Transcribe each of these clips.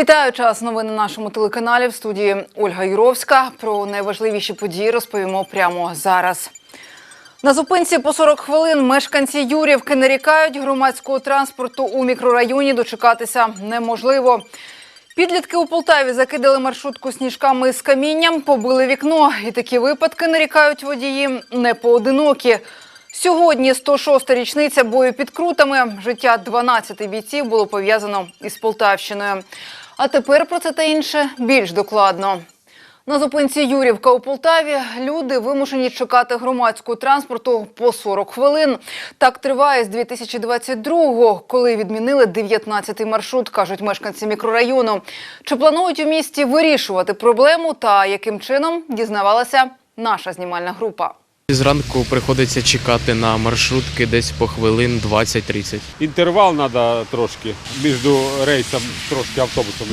Вітаю час новин на нашому телеканалі в студії Ольга Юровська. Про найважливіші події розповімо прямо зараз. На зупинці по 40 хвилин мешканці Юрівки нарікають громадського транспорту у мікрорайоні дочекатися неможливо. Підлітки у Полтаві закидали маршрутку сніжками з камінням, побили вікно. І такі випадки нарікають водії не поодинокі. Сьогодні 106-та річниця бою під крутами. Життя 12 бійців було пов'язано із Полтавщиною. А тепер про це та інше більш докладно. На зупинці Юрівка у Полтаві люди вимушені чекати громадського транспорту по 40 хвилин. Так триває з 2022-го, коли відмінили 19-й маршрут, кажуть мешканці мікрорайону. Чи планують у місті вирішувати проблему та яким чином дізнавалася наша знімальна група. Зранку приходиться чекати на маршрутки десь по хвилин 20-30. Інтервал треба трошки між рейсом, трошки автобусами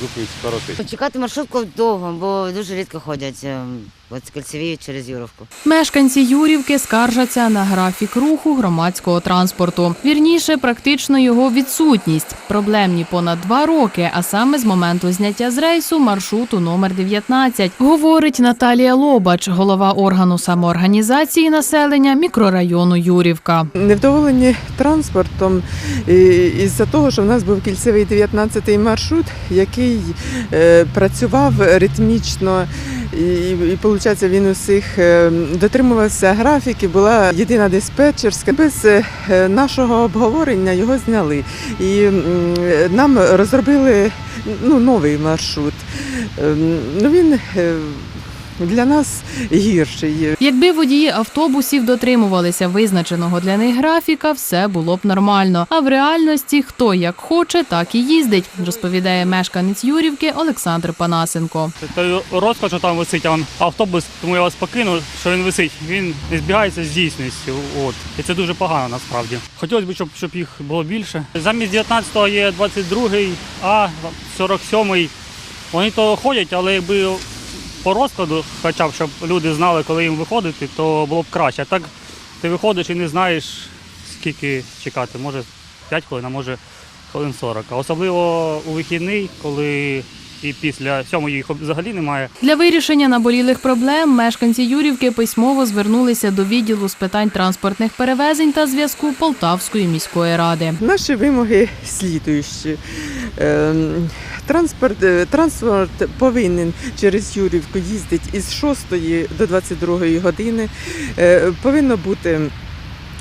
зупинити скоротити. Чекати маршрутку довго, бо дуже рідко ходять ем, от з через Юровку. Мешканці Юрівки скаржаться на графік руху громадського транспорту. Вірніше, практично його відсутність. Проблемні понад два роки, а саме з моменту зняття з рейсу маршруту номер 19, говорить Наталія Лобач, голова органу самоорганізації населення мікрорайону Юрівка. Невдоволені транспортом із-за того, що в нас був кільцевий 19-й маршрут, який е, працював ритмічно, і, і виходить, він усіх е, дотримувався графіки, була єдина диспетчерська. Без е, нашого обговорення його зняли. І нам розробили ну, новий маршрут. Ем, Ну, він е, для нас гірший. Якби водії автобусів дотримувалися визначеного для них графіка, все було б нормально. А в реальності хто як хоче, так і їздить, розповідає мешканець Юрівки Олександр Панасенко. Той розклад, що там висить, а автобус, тому я вас покину, що він висить, він не збігається з дійсністю. От. І це дуже погано насправді. Хотілося б, щоб, щоб їх було більше. Замість 19-го є 22-й, А, 47-й. Вони то ходять, але якби по розкладу, хоча б щоб люди знали, коли їм виходити, то було б краще. А так ти виходиш і не знаєш, скільки чекати. Може 5 хвилин, а може хвилин 40. А особливо у вихідний, коли і після сьомої їх взагалі немає. Для вирішення наболілих проблем мешканці Юрівки письмово звернулися до відділу з питань транспортних перевезень та зв'язку Полтавської міської ради. Наші вимоги слідуючі. Транспорт, е, транспорт повинен через Юрівку їздити із 6 до 22 години. Е, Повинно бути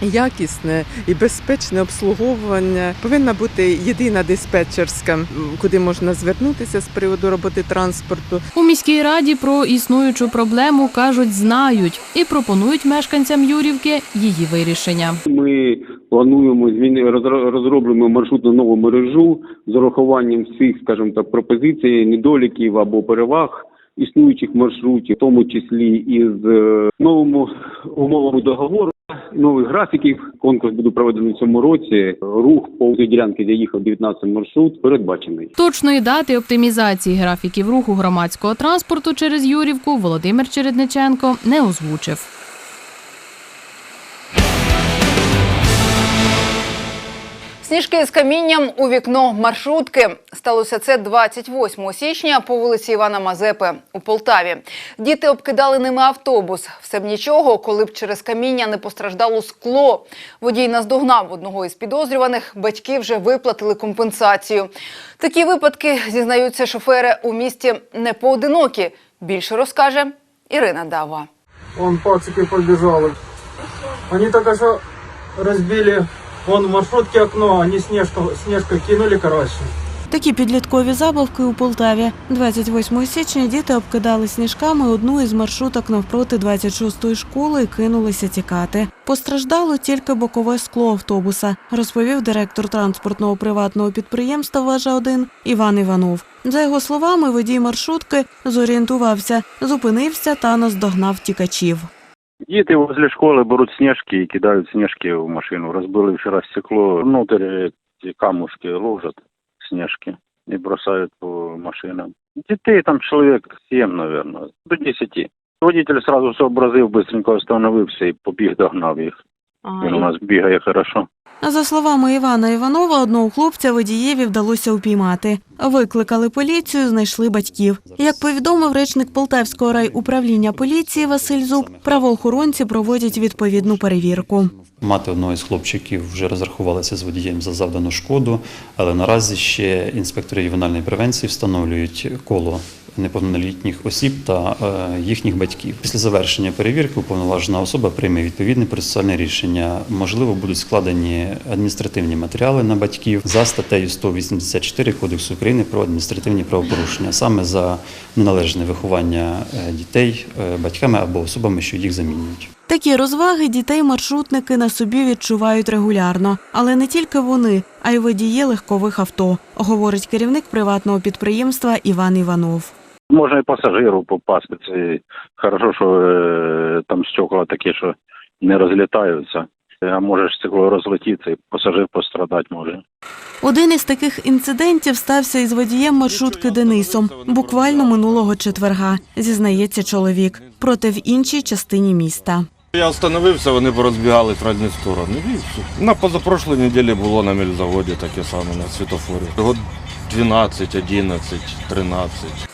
якісне і безпечне обслуговування. Повинна бути єдина диспетчерська, куди можна звернутися з приводу роботи транспорту. У міській раді про існуючу проблему кажуть, знають і пропонують мешканцям Юрівки її вирішення. Ми плануємо зміни розро- розроблюємо маршрутну нову мережу з урахуванням всіх, скажімо так, пропозицій, недоліків або переваг існуючих маршрутів, в тому числі із е, новими умовами договору. Нових графіків конкурс буде проведений в цьому році. Рух по цій ділянці, де їхав 19 маршрут, передбачений. Точної дати оптимізації графіків руху громадського транспорту через Юрівку Володимир Чередниченко не озвучив. Сніжки з камінням у вікно маршрутки. Сталося це 28 січня по вулиці Івана Мазепи у Полтаві. Діти обкидали ними автобус. Все б нічого, коли б через каміння не постраждало скло. Водій наздогнав одного із підозрюваних. Батьки вже виплатили компенсацію. Такі випадки, зізнаються шофери, у місті не поодинокі. Більше розкаже Ірина Дава. Он пацики побежали. Они только что разбили вон в маршрутке окно, они снежку, снежкой кинули, короче. Такі підліткові забавки у Полтаві. 28 січня діти обкидали сніжками одну із маршруток навпроти 26-ї школи і кинулися тікати. Постраждало тільки бокове скло автобуса, розповів директор транспортного приватного підприємства Важа 1 Іван Іванов. За його словами, водій маршрутки зорієнтувався, зупинився та наздогнав тікачів. Діти возле школи беруть сніжки і кидають сніжки в машину. Розбили вчора стекло, внутрі ці камушки ложать сніжки і бросають по машинам. Дітей там чоловік 7, мабуть, до 10. Водитель сразу сообразив, быстренько остановився і побіг догнав їх. Він у нас бігає хорошо. За словами Івана Іванова, одного хлопця водієві вдалося упіймати. Викликали поліцію, знайшли батьків. Як повідомив речник Полтавського райуправління поліції Василь Зуб, правоохоронці проводять відповідну перевірку. Мати одного із хлопчиків вже розрахувалася з водієм за завдану шкоду, але наразі ще інспектори ювенальної превенції встановлюють коло неповнолітніх осіб та е, їхніх батьків. Після завершення перевірки уповноважена особа прийме відповідне процесуальне рішення. Можливо, будуть складені адміністративні матеріали на батьків за статтею 184 Кодексу України про адміністративні правопорушення, саме за неналежне виховання е, дітей е, батьками або особами, що їх замінюють. Такі розваги дітей маршрутники на собі відчувають регулярно, але не тільки вони, а й водії легкових авто, говорить керівник приватного підприємства Іван Іванов. Можна і пасажиру попасти. Це хорошо, що е, там стекла такі, що не розлітаються. А може ж стекло розлетіться і пасажир пострадати може. Один із таких інцидентів стався із водієм маршрутки Денисом буквально минулого четверга, зізнається чоловік, проте в іншій частині міста. Я встановився, вони порозбігалися в різні сторони. І все. На позапрошлій неділі було на мільзаводі таке саме на світофорі. 12, 11, 13.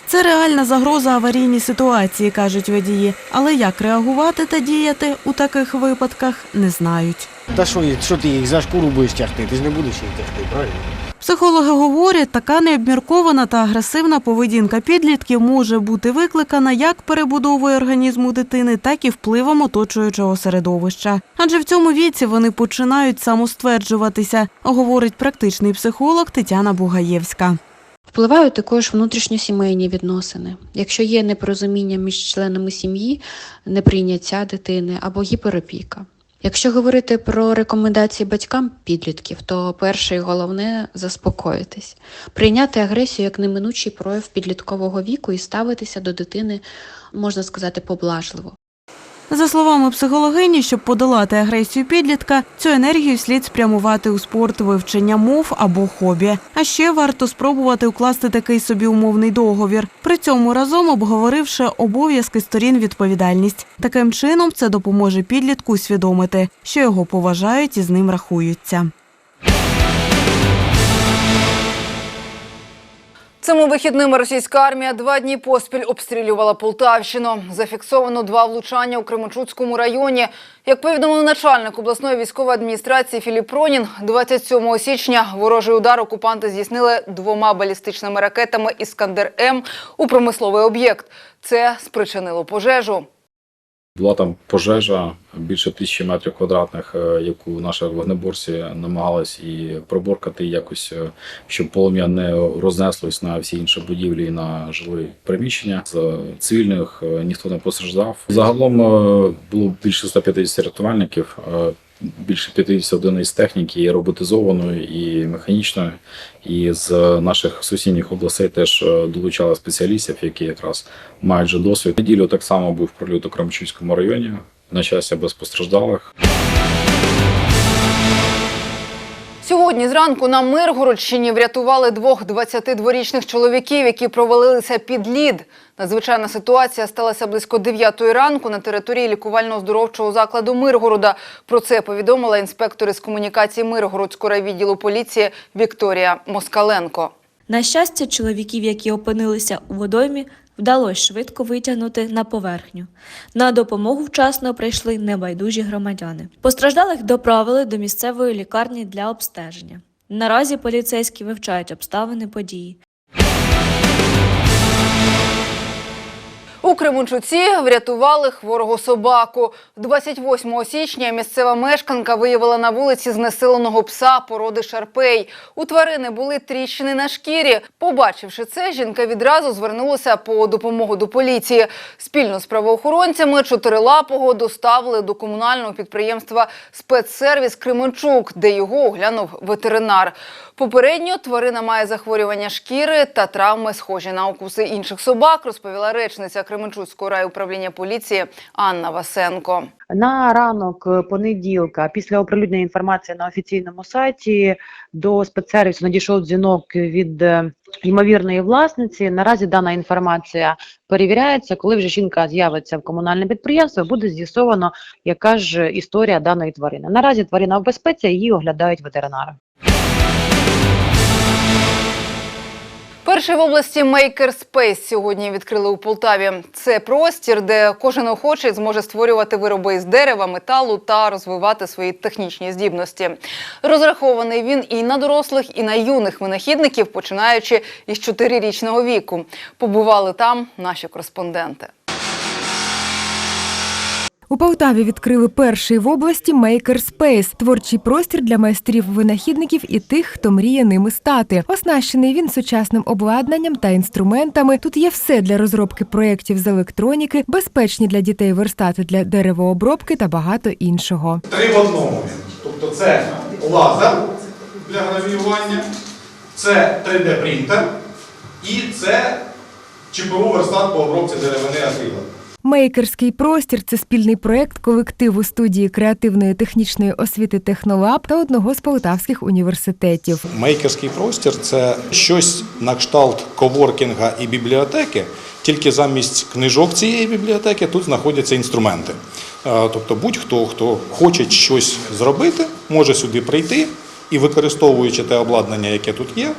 Це реальна загроза аварійній ситуації, кажуть водії. Але як реагувати та діяти у таких випадках не знають. Та що, що ти їх за шкуру будеш тягти? Ти ж не будеш їх тягти, правильно? Психологи говорять, така необміркована та агресивна поведінка підлітків може бути викликана як перебудовою організму дитини, так і впливом оточуючого середовища. Адже в цьому віці вони починають самостверджуватися, говорить практичний психолог Тетяна Бугаєвська. Впливають також внутрішньосімейні відносини. Якщо є непорозуміння між членами сім'ї, неприйняття дитини або гіперопіка. Якщо говорити про рекомендації батькам підлітків, то перше і головне заспокоїтись, прийняти агресію як неминучий прояв підліткового віку і ставитися до дитини, можна сказати, поблажливо. За словами психологині, щоб подолати агресію підлітка, цю енергію слід спрямувати у спорт, вивчення мов або хобі. А ще варто спробувати укласти такий собі умовний договір. При цьому разом обговоривши обов'язки сторін відповідальність. Таким чином це допоможе підлітку усвідомити, що його поважають і з ним рахуються. Цими вихідними російська армія два дні поспіль обстрілювала Полтавщину. Зафіксовано два влучання у Кременчуцькому районі. Як повідомив начальник обласної військової адміністрації Філіп Пронін, 27 січня ворожий удар окупанти здійснили двома балістичними ракетами «Іскандер М» у промисловий об'єкт. Це спричинило пожежу. Була там пожежа більше тисячі метрів квадратних, е, яку наші вогнеборці намагались і проборкати якось, е, щоб полум'я не рознеслось на всі інші будівлі і на жилі приміщення. З цивільних е, ніхто не постраждав. Загалом було більше 150 рятувальників. Більше 50 одиниць техніки і роботизованої, і механічної. І з наших сусідніх областей теж е, долучали спеціалістів, які якраз мають вже досвід. Неділю так само був прильот у Крамчуцькому районі. На щастя, без постраждалих. Сьогодні зранку на Миргородщині врятували двох 22-річних чоловіків, які провалилися під лід. Надзвичайна ситуація сталася близько 9 ранку на території лікувально-оздоровчого закладу Миргорода. Про це повідомила інспектор із комунікації Миргородського райвідділу поліції Вікторія Москаленко. На щастя, чоловіків, які опинилися у водоймі, вдалося швидко витягнути на поверхню. На допомогу вчасно прийшли небайдужі громадяни. Постраждалих доправили до місцевої лікарні для обстеження. Наразі поліцейські вивчають обставини події. У Кременчуці врятували хворого собаку. 28 січня місцева мешканка виявила на вулиці знесиленого пса породи шарпей. У тварини були тріщини на шкірі. Побачивши це, жінка відразу звернулася по допомогу до поліції. Спільно з правоохоронцями чотирилапого доставили до комунального підприємства спецсервіс Кременчук, де його оглянув ветеринар. Попередньо тварина має захворювання шкіри та травми, схожі на укуси інших собак, розповіла речниця Кременчуцького райуправління поліції Анна Васенко. На ранок понеділка, після оприлюднення інформації на офіційному сайті, до спецсервісу надійшов дзвінок від е, ймовірної власниці. Наразі дана інформація перевіряється. Коли вже жінка з'явиться в комунальне підприємство, буде з'ясовано, яка ж історія даної тварини. Наразі тварина в безпеці, її оглядають ветеринари. Перший в області Makerspace сьогодні відкрили у Полтаві. Це простір, де кожен охочий зможе створювати вироби із дерева, металу та розвивати свої технічні здібності. Розрахований він і на дорослих, і на юних винахідників, починаючи із чотирирічного віку. Побували там наші кореспонденти. У Полтаві відкрили перший в області Makerspace – творчий простір для майстрів-винахідників і тих, хто мріє ними стати. Оснащений він сучасним обладнанням та інструментами. Тут є все для розробки проєктів з електроніки, безпечні для дітей верстати для деревообробки та багато іншого. три в одному. Тобто це лазер для гравіювання, це 3D принтер і це ЧПУ верстат по обробці деревини акрила. Мейкерський простір це спільний проєкт колективу студії креативної технічної освіти Технолаб та одного з полтавських університетів. Мейкерський простір це щось на кшталт коворкінга і бібліотеки, тільки замість книжок цієї бібліотеки тут знаходяться інструменти. Е, Тобто будь-хто, хто хоче щось зробити, може сюди прийти і, використовуючи те обладнання, яке тут є,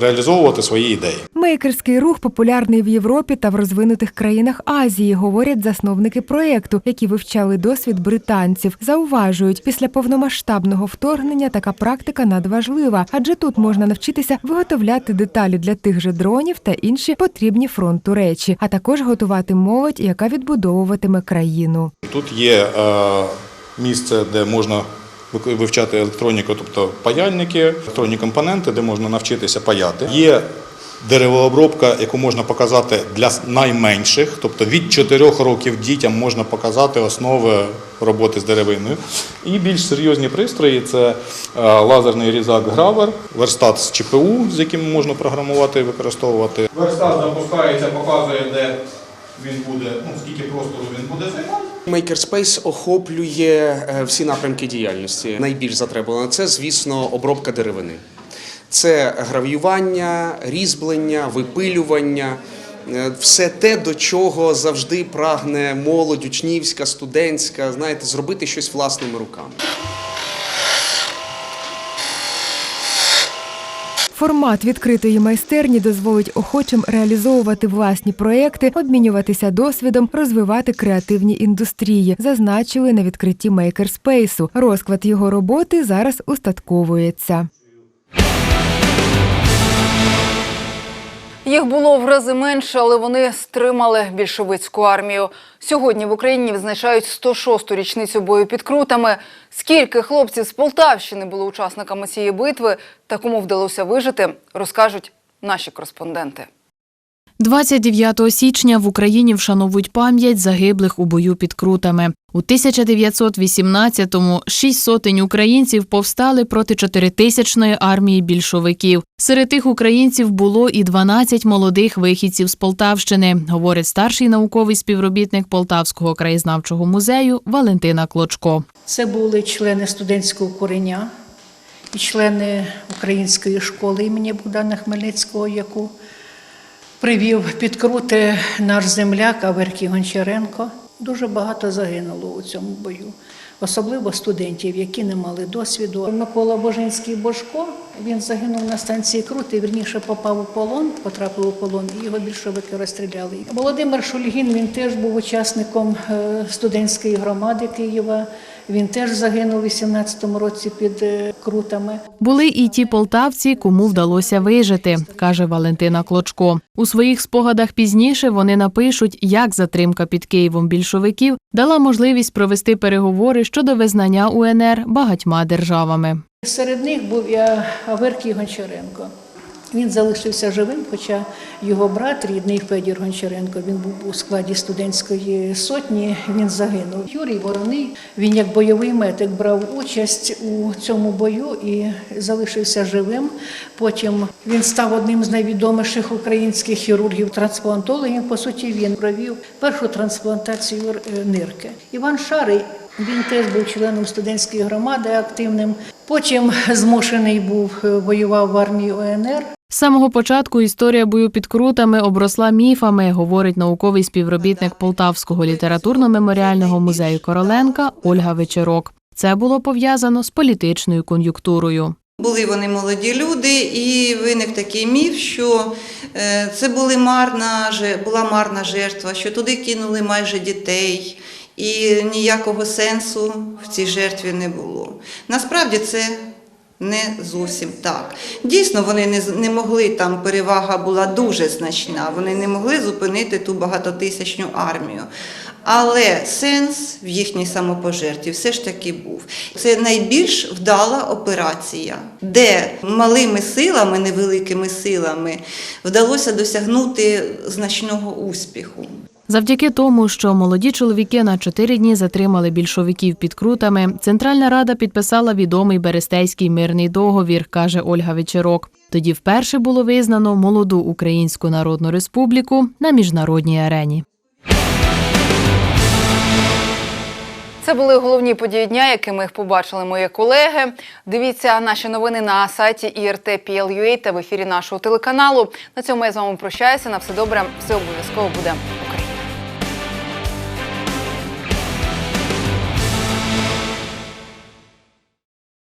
реалізовувати свої ідеї. Мейкерський рух популярний в Європі та в розвинутих країнах Азії, говорять засновники проєкту, які вивчали досвід британців. Зауважують, після повномасштабного вторгнення така практика надважлива, адже тут можна навчитися виготовляти деталі для тих же дронів та інші потрібні фронту речі, а також готувати молодь, яка відбудовуватиме країну. Тут є е, місце, де можна вивчати електроніку, тобто паяльники, електронні компоненти, де можна навчитися паяти. Є деревообробка, яку можна показати для найменших, тобто від 4 років дітям можна показати основи роботи з деревиною. І більш серйозні пристрої це е, лазерний різак гравер, верстат з ЧПУ, з яким можна програмувати і використовувати. Верстат запускається, показує, де він буде, ну скільки простору він буде займати. Makerspace охоплює е, всі напрямки діяльності. Найбільш затребувано це, звісно, обробка деревини. Це гравіювання, різьблення, випилювання. е, Все те, до чого завжди прагне молодь, учнівська, студентська, знаєте, зробити щось власними руками. Формат відкритої майстерні дозволить охочим реалізовувати власні проекти, обмінюватися досвідом, розвивати креативні індустрії, зазначили на відкритті мейкерспейсу. Розклад його роботи зараз устатковується. Їх було в рази менше, але вони стримали більшовицьку армію. Сьогодні в Україні відзначають 106-ту річницю бою під крутами. Скільки хлопців з Полтавщини були учасниками цієї битви та кому вдалося вижити, розкажуть наші кореспонденти. 29 січня в Україні вшановують пам'ять загиблих у бою під крутами. У 1918-му шість сотень українців повстали проти чотиритисячної армії більшовиків. Серед тих українців було і 12 молодих вихідців з Полтавщини, говорить старший науковий співробітник Полтавського краєзнавчого музею Валентина Клочко. Це були члени студентського кореня і члени української школи імені Богдана Хмельницького, яку привів підкрути наш земляк Аверкій Гончаренко. Дуже багато загинуло у цьому бою, особливо студентів, які не мали досвіду. Микола Божинський Божко він загинув на станції Крути, вірніше попав у полон, потрапив у полон, і його більшовики розстріляли. Володимир Шульгін він теж був учасником е, студентської громади Києва. Він теж загинув у 18-му році під е, крутами. Були і ті полтавці, кому вдалося вижити, каже Валентина Клочко. У своїх спогадах пізніше вони напишуть, як затримка під Києвом більшовиків дала можливість провести переговори щодо визнання УНР багатьма державами. Серед них був і Аверкій Гончаренко. Він залишився живим, хоча його брат, рідний Федір Гончаренко, він був у складі студентської сотні, він загинув. Юрій Вороний, він як бойовий медик брав участь у цьому бою і залишився живим. Потім він став одним з найвідоміших українських хірургів-трансплантологів. По суті, він провів першу трансплантацію е, нирки. Іван Шарий він теж був членом студентської громади активним. Потім змушений був е, воював в армії ОНР. З самого початку історія бою під крутами обросла міфами, говорить науковий співробітник Полтавського літературно-меморіального музею Короленка Ольга Вечерок. Це було пов'язано з політичною кон'юнктурою. Були вони молоді люди, і виник такий міф, що е, це були марна, була марна жертва, що туди кинули майже дітей, і ніякого сенсу в цій жертві не було. Насправді це не зовсім так. Дійсно, вони не, не могли, там перевага була дуже значна, вони не могли зупинити ту багатотисячну армію. Але сенс в їхній самопожертві все ж таки був. Це найбільш вдала операція, де малими силами, невеликими силами вдалося досягнути значного успіху. Завдяки тому, що молоді чоловіки на чотири дні затримали більшовиків під крутами, Центральна Рада підписала відомий Берестейський мирний договір, каже Ольга Вечерок. Тоді вперше було визнано молоду Українську Народну Республіку на міжнародній арені. Це були головні події дня, якими їх побачили мої колеги. Дивіться наші новини на сайті IRT.PL.UA та в ефірі нашого телеканалу. На цьому я з вами прощаюся. На все добре, все обов'язково буде.